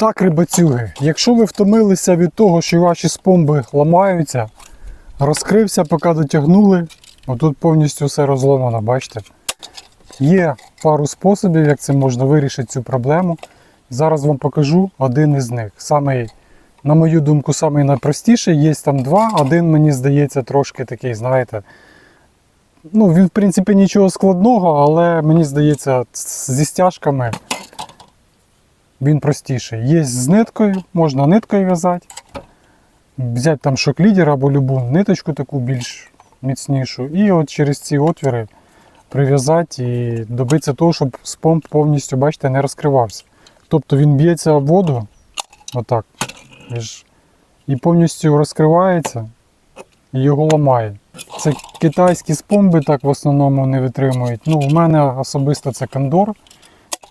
Так, рибацюги, якщо ви втомилися від того, що ваші спомби ламаються, розкрився, поки дотягнули, отут повністю все розломано, бачите? Є пару способів, як це можна вирішити цю проблему. Зараз вам покажу один із них. Самий, на мою думку, самий найпростіший. Є там два. Один, мені здається, трошки такий, знаєте. Ну, він, в принципі, нічого складного, але мені здається, зі стяжками він простіший. Є з ниткою, можна ниткою в'язати. Взяти там шок-лідер або любу ниточку таку більш міцнішу. І от через ці отвіри прив'язати і добитися того, щоб спомп повністю, бачите, не розкривався. Тобто він б'ється в воду, отак, і повністю розкривається і його ламає. Це китайські спомби так в основному не витримують. Ну, в мене особисто це кондор.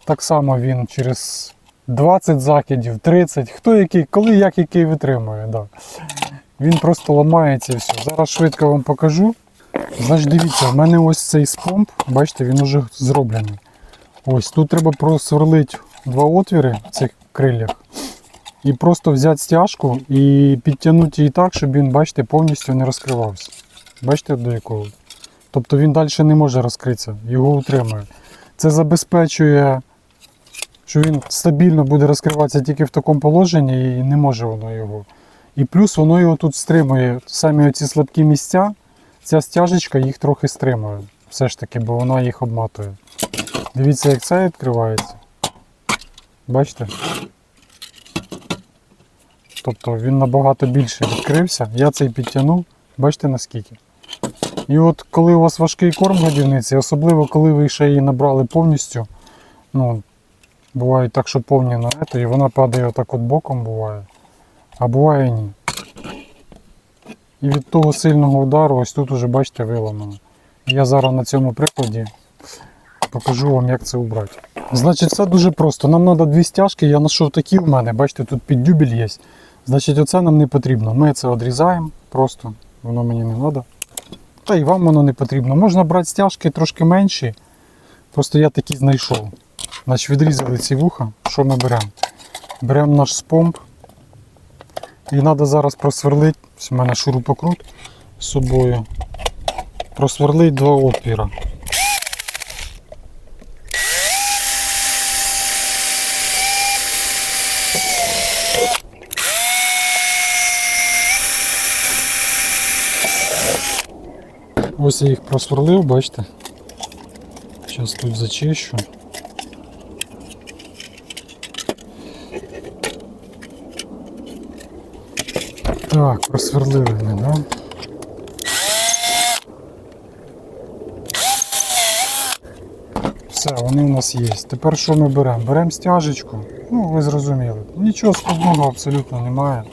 Так само він через 20 закидів, 30, хто який, коли як який витримує. Да. Він просто ламається все. Зараз швидко вам покажу. Значить, дивіться, в мене ось цей спомп, бачите, він уже зроблений. Ось тут треба просверлити два отвіри в цих криллях. І просто взяти стяжку і підтягнути її так, щоб він, бачите, повністю не розкривався. Бачите, до якого? Тобто він далі не може розкритися, його утримує. Це забезпечує, що він стабільно буде розкриватися тільки в такому положенні і не може воно його. І плюс воно його тут стримує. Самі оці слабкі місця, ця стяжечка їх трохи стримує. Все ж таки, бо вона їх обматує. Дивіться, як це відкривається. Бачите? Тобто він набагато більше відкрився. Я цей підтягнув, бачите наскільки. І от коли у вас важкий корм годівниці, особливо коли ви ще її набрали повністю, ну, буває так, що повні на це, і вона падає отак от боком буває, а буває і ні. І від того сильного удару ось тут уже бачите виламано. Я зараз на цьому прикладі покажу вам, як це убрати. Значить, це дуже просто. Нам треба дві стяжки, я знайшов такі в мене, бачите, тут піддюбель є. Значить, оце нам не потрібно. Ми це відрізаємо просто, воно мені не треба. Та і вам воно не потрібно. Можна брати стяжки трошки менші. Просто я такі знайшов. Значить, відрізали ці вуха. Що ми беремо? Беремо наш спомп. І треба зараз просверлити. Ось У мене шурупокрут з собою. Просверлити два отвіра. Ось я їх просверлив, бачите. Зараз тут зачищу. Так, просверлили ми, да? Все, вони у нас є. Тепер що ми беремо? Беремо стяжечку. Ну, ви зрозуміли. Нічого складного абсолютно немає.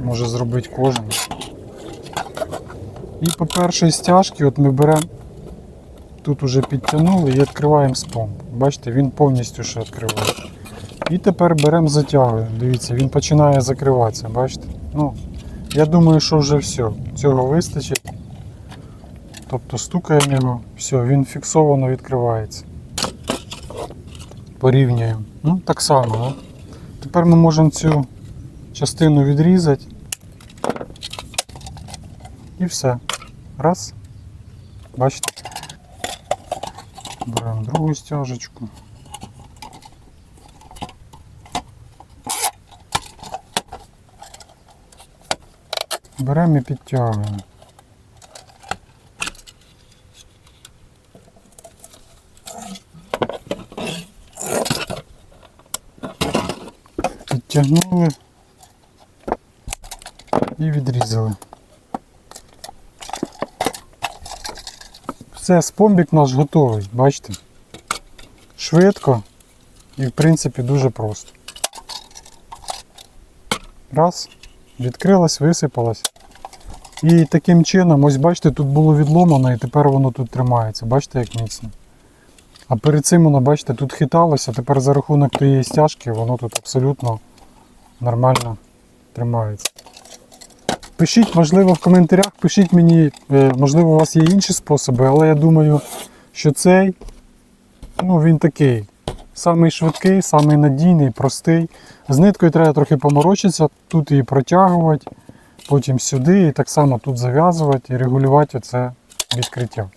Може зробити кожен. І по першій стяжці от ми беремо, тут уже підтягнули і відкриваємо спомп. Бачите, він повністю ще відкриває. І тепер беремо затягуємо. Дивіться, він починає закриватися, бачите? Ну, Я думаю, що вже все. Цього вистачить. Тобто стукаємо його, все, він фіксовано відкривається. Порівнюємо. Ну, так само. Да? Тепер ми можемо цю частину відрізати. І все. Раз. Бачите? Беремо другу стяжечку. Беремо і підтягуємо. Підтягнули і відрізали. Все, спомбік наш готовий, бачите? Швидко і в принципі дуже просто. Раз, відкрилась, висипалась. І таким чином, ось бачите, тут було відломано і тепер воно тут тримається. Бачите, як міцно. А перед цим воно, бачите, тут хиталося, тепер за рахунок тієї стяжки воно тут абсолютно нормально тримається. Пишіть, можливо, в коментарях, пишіть мені, е, можливо, у вас є інші способи, але я думаю, що цей, ну він такий Самий швидкий, самий надійний, простий. З ниткою треба трохи поморочитися, тут її протягувати, потім сюди, і так само тут зав'язувати і регулювати оце відкриття.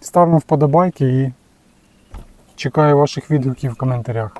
Ставимо вподобайки і чекаю ваших відгуків в коментарях.